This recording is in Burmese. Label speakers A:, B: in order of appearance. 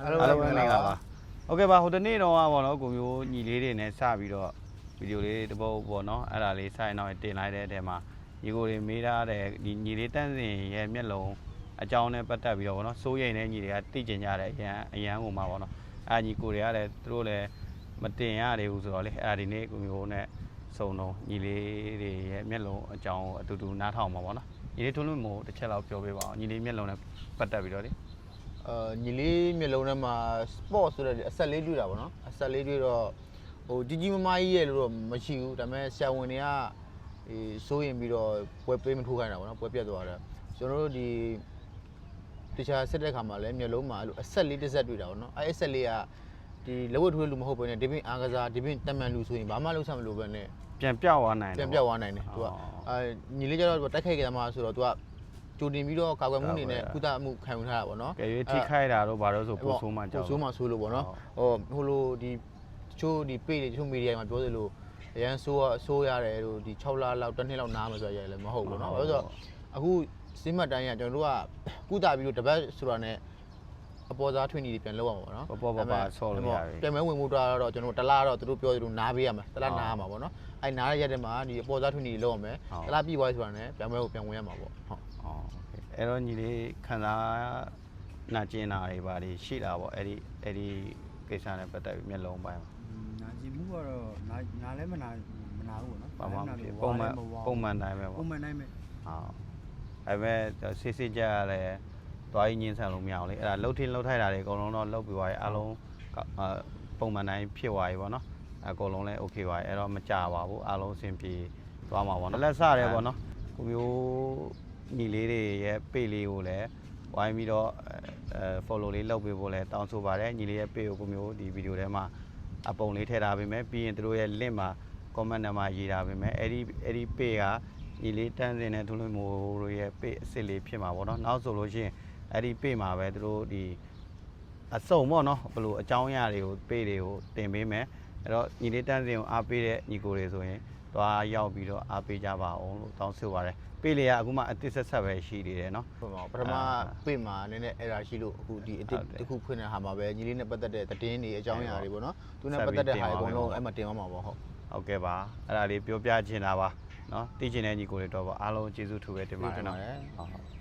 A: အားလုံးပဲမင်္ဂလာပါโอเคပါဟိုတနေ့တော့ကပေါ့နော်ကိုမျိုးညီလေးတွေနဲ့စပြီးတော့ဗီဒီယိုလေးတစ်ပုတ်ပေါ့နော်အဲ့ဒါလေးစိုင်းတော့တင်လိုက်တဲ့အထဲမှာညီကိုတွေမေးထားတဲ့ဒီညီလေးတန်းစင်ရဲ့မျက်လုံးအကြောင်းနဲ့ပတ်သက်ပြီးတော့ပေါ့နော်စိုးရိမ်တဲ့ညီတွေကသိကျင်ကြတယ်အရန်အရန်ဟိုမှာပေါ့နော်အဲ့ညီကိုတွေကလည်းသူတို့လည်းမတင်ရသေးဘူးဆိုတော့လေအဲ့ဒါဒီနေ့ကိုမျိုးနဲ့စုံတော့ညီလေးတွေရဲ့မျက်လုံးအကြောင်းကိုအတူတူနားထောင်မှာပေါ့နော်ညီလေးထွန်းလို့မို့တစ်ချက်လောက်ပြောပေးပါအောင်ညီလေးမျက်လုံးနဲ့ပတ်သက်ပြီးတော့လေ
B: အာညီလေးမျိုးလုံးထဲမှာ sport ဆိုတဲ့အဆက်လေးတွေ့တာပေါ့နော်အဆက်လေးတွေ့တော့ဟိုကြီးကြီးမားမားကြီးရဲ့လို့တော့မရှိဘူးဒါပေမဲ့ဆရာဝန်တွေကအေးစိုးရင်ပြီးတော့ပွဲပေးမထိုးခိုင်းတာပေါ့နော်ပွဲပြတ်သွားတယ်ကျွန်တော်တို့ဒီတခြားဆက်တဲ့ခါမှာလည်းမျိုးလုံးမှာအဲ့လိုအဆက်လေးတစ်ဆက်တွေ့တာပေါ့နော်အဲ့အဆက်လေးကဒီလက်ဝတ်ထွေးလူမဟုတ်ဘဲနဲ့ဒီပင်အားကစားဒီပင်တမန်လူဆိုရင်ဘာမှလုပ်ဆက်မလို့ပဲနဲ့
A: ပြန်ပြောက်သွားနိုင်တယ်
B: ပြန်ပြောက်သွားနိုင်တယ်သူက
A: အော်
B: အာညီလေးကျတော့တိုက်ခိုက်ကြမှာဆိုတော့သူက ကြိုတင်ပြီးတော့ကာကွယ်မှုအနေနဲ့
A: ကာကွယ်
B: ကုသမှုခံယူထားတာပေါ့နော်
A: ကဲ၍ထိခိုက်တာတော့ဘာလို့ဆိုပိုဆိုးမှကြောက်
B: ပိုဆိုးမှဆိုးလို့ပေါ့နော်ဟိုဟိုလိုဒီတချို့ဒီပေ့တွေတချို့မီဒီယာမှာပြောသလိုအရန်ဆိုးရဆိုးရတယ်လို့ဒီ6လလောက်တစ်နှစ်လောက်နားမှာဆိုရရလည်းမဟုတ်ဘူးเนาะဘာလို့ဆိုတော့အခုစိမတ်တိုင်းကကျွန်တော်တို့ကကုသပြီးတော့တပတ်ဆိုတာနဲ့ အပေါ်သားထွင်နေပြန်လောက်အောင်ပေါ့နော်
A: ပေါ်ပေါ်ပါပါဆော့လို့ရပြီ
B: ပြန်မဲဝင်မှုတော့ကျွန်တော်တလားတော့သူတို့ပြောသလိုနားပေးရမှာတလားနားရမှာပေါ့နော်အဲနားရရက်တဲ့မှာဒီအပေါ်သားထွင်နေလောက်အောင်မယ်တလားပြီးသွားပြီဆိုတာနဲ့ပြန်မဲကိုပြန်ဝင်ရမှာပေါ့ဟုတ်
A: อ๋อအဲ့တော့ညီလေးခံစားနာကျင်တာတွေပါတွေရှိတာပေါ့အဲ့ဒီအဲ့ဒီကိစ္စနဲ့ပတ်သက်ပြီးမျက်လုံးပိုင်းမှာ
C: နာကျင်မှုကတော့နာနာလည်းမနာမနာဘူးပေါ့နော်
A: ဘာမှမ
C: နာ
A: ဖြစ်
C: လည်း
A: ပုံမှန်
C: ဝါလည်းဝါ
A: ပုံမှန်တိုင်းပဲပေါ့
C: ပုံမှန်တိုင်းပဲ
A: ဟုတ်အဲ့မဲ့စစ်စစ်ကြရလဲ သွားရင်းချင်းဆန်လို့မရအောင်လေအဲ့ဒါလှုပ်ထင်းလှုပ်ထိုက်တာတွေအကုန်လုံးတော့လှုပ်ပြီးသွားပြီအလုံးအာပုံမှန်တိုင်းဖြစ်သွားပြီပေါ့နော်အကုန်လုံးလည်း okay ပါပြီအဲ့တော့မကြပါဘူးအလုံးအဆင်ပြေသွားမှာပေါ့နော်လက်စရဲပေါ့နော်ကိုမျိုးညီလေးတွေရဲ့ပေလေးကိုလည်းဝိုင်းပြီးတော့အဲ follow လေးလုပ်ပေးဖို့လည်းတောင်းဆိုပါတယ်ညီလေးရဲ့ပေကိုကိုမျိုးဒီဗီဒီယိုထဲမှာအပုံလေးထည့်ထားပေးမယ်ပြီးရင်တို့ရဲ့ link မှာ comment နံပါတ်ရေးထားပေးမယ်အဲ့ဒီအဲ့ဒီ page ကညီလေးတန်းစင်နဲ့ထုံးလွှင့်မိုးတို့ရဲ့ page အစ်စ်လေးဖြစ်မှာပေါ့နော်နောက်ဆိုလို့ရှိရင် အဲ့ဒီ page မှာပဲတို့ဒီအစုံပေါ့နော်ဘယ်လိုအကြောင်းအရာတွေကို page တွေကိုတင်ပေးမယ်အဲ့တော့ညီလေးတန်းစင်ကိုအားပေးတဲ့ညီကိုတွေဆိုရင်သွားရောက်ပြီးတော့အားပေးကြပါအောင်လို့တောင်းဆိုပါတယ် page လေးကအခုမှအသစ်ဆက်ဆက်ပဲရှိနေတယ်နော်
B: ဟုတ်ပါဘူးပထမပေမှာနည်းနည်း error ရှိလို့အခုဒီအတစ်
A: ဟုတ်တယ်
B: တစ်ခုဖွင့်တဲ့ဟာမှာပဲညီလေးနဲ့ပတ်သက်တဲ့သတင်းတွေအကြောင်းအရာတွေပေါ့နော်သူနဲ့
A: ဆက်
B: ပတ်
A: ပြီး
B: သက်တဲ့ဟာ
A: တင်
B: အ
A: ပါမယ်
B: ကုန်လုံး
A: ပေါ့
B: အဲ့မှာတင်သွားမှာပေါ့ဟုတ်
A: ဟုတ်ကဲ့ပါအဲ့ဒါလေးပြောပြချင်တာပါနော်သိချင်တဲ့ညီကိုတွေတော့ပါအားလုံးကျေးဇူးထူပဲတင်ပါတယ်နော်
B: ကျေးဇူးတင်ပါတယ်
A: ဟုတ်ဟုတ်